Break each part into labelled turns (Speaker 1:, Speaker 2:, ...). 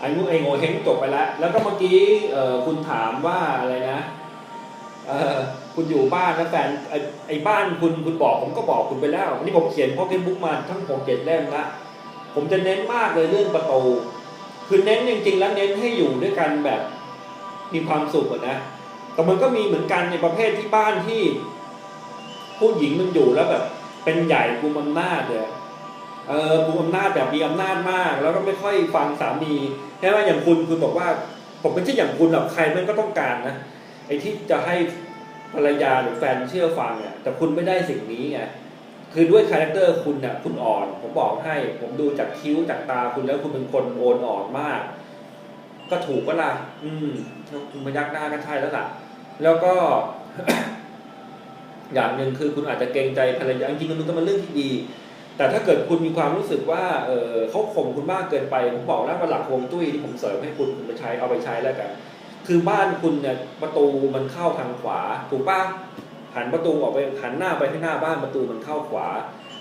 Speaker 1: ไอ้งูไอ้โง่เฮงจบไปแล้ว แล้วก็เมื่อกี้คุณถามว่าอะไรนะคุณอยู่บ้านแล้วแฟนไอ้บ้านคุณคุณบอกผมก็บอกคุณไปแล้ววันนี้ผมเขียนพ็อกเก็ตบุ๊กมาทั้งหกเจ็ดเล่มละผมจะเน้นมากเลยเรื่องประตูคือเน้นจริงๆแล้วเน้นให้อยู่ด้วยกันแบบมีความสุขนะ แต่มันก็มีเหมือนกันในประเภทที่บ้านที่ ผู้หญิงมันอยู่แล้วแบบ เป็นใหญ่กุมอำนาจเลย เออกุมอำนาจแบบมีอำนาจมาก แล้วก็ไม่ค่อยฟังสามีใช่ไหมอย่างคุณคุณบอกว่า ผมเป็นที่อย่างคุณหรอกใครมันก็ต้องการนะไอ้ที่จะให้ภรรยาหรือแฟนเชื่อฟังเนี่ยแต่คุณไม่ได้สิ่งนี้ไงคือด้วยคาแรคเตอร์คุณเนี่ยคุณอ่อน ผมบอกให้ ผมดูจากคิ้วจากตาคุณแล้วคุณเป็นคนโอนอ่อนมาก ก็ถูกก็ล่ะ อืมคุณมายักหน้าก็ใช่แล้วล่ะ แล้วก็ อย่างหนึ่งคือคุณอาจจะเกรงใจภรรยาจริงๆมันก็เป็นเรื่องที่ดี แต่ถ้าเกิดคุณมีความรู้สึกว่าเออเขาข่มคุณมากเกินไปผมบอกแล้วว่าหลักฮวงจุ้ยที่ผมเสริมให้คุณคุณไปใช้เอาไปใช้แล้วกัน คือบ้านคุณเนี่ยประตูมันเข้าทางขวา ถูกปะหันประตูออกไปหันหน้าไปข้างหน้าบ้านประตูมันเข้าขวา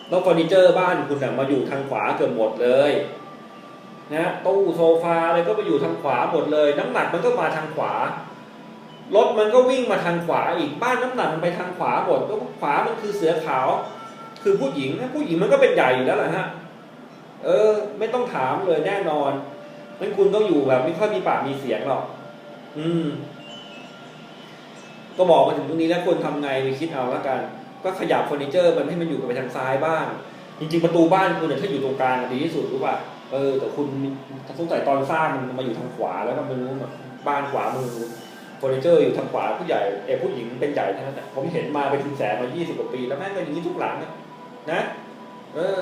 Speaker 1: แล้วเฟอร์นิเจอร์บ้านคุณน่ะมาอยู่ทางขวาเกือบหมดเลยนะตู้โซฟาอะไรก็ไปอยู่ทางขวาหมดเลย น้ำหนักมันก็มาทางขวารถมันก็วิ่งมาทางขวาอีกบ้านน้ำหนักมันไปทางขวาหมดก็ขวามันคือเสือขาว คือผู้หญิงนะผู้หญิงมันก็เป็นใหญ่อยู่แล้วแหละฮะ เออ ไม่ต้องถามเลยแน่นอนนั่นคุณต้องอยู่แบบไม่ค่อยมีปากมีเสียงหรอก อืม ก็บอกมาถึงตรงนี้แล้วควรทำไงไปคิดเอาแล้วกัน ก็ขยับเฟอร์นิเจอร์ มันให้มันอยู่ไปทางซ้ายบ้าง จริง ๆ ประตูบ้านคุณเนี่ยถ้าอยู่ตรงกลางดีที่สุดรู้ป่ะ เออ แต่คุณสงสัยตอนสร้างมันมาอยู่ทางขวาแล้วก็ไม่รู้แบบบ้านขวามือเฟอร์นิเจอร์อยู่ทางขวาผู้ใหญ่เออผู้หญิงเป็นใหญ่ทั้งนั้นผมเห็นมาไปถึงแสนมา 20 กว่าปี แล้วแม่งเป็นอย่างนี้ทุกหลังเนะนะ เออ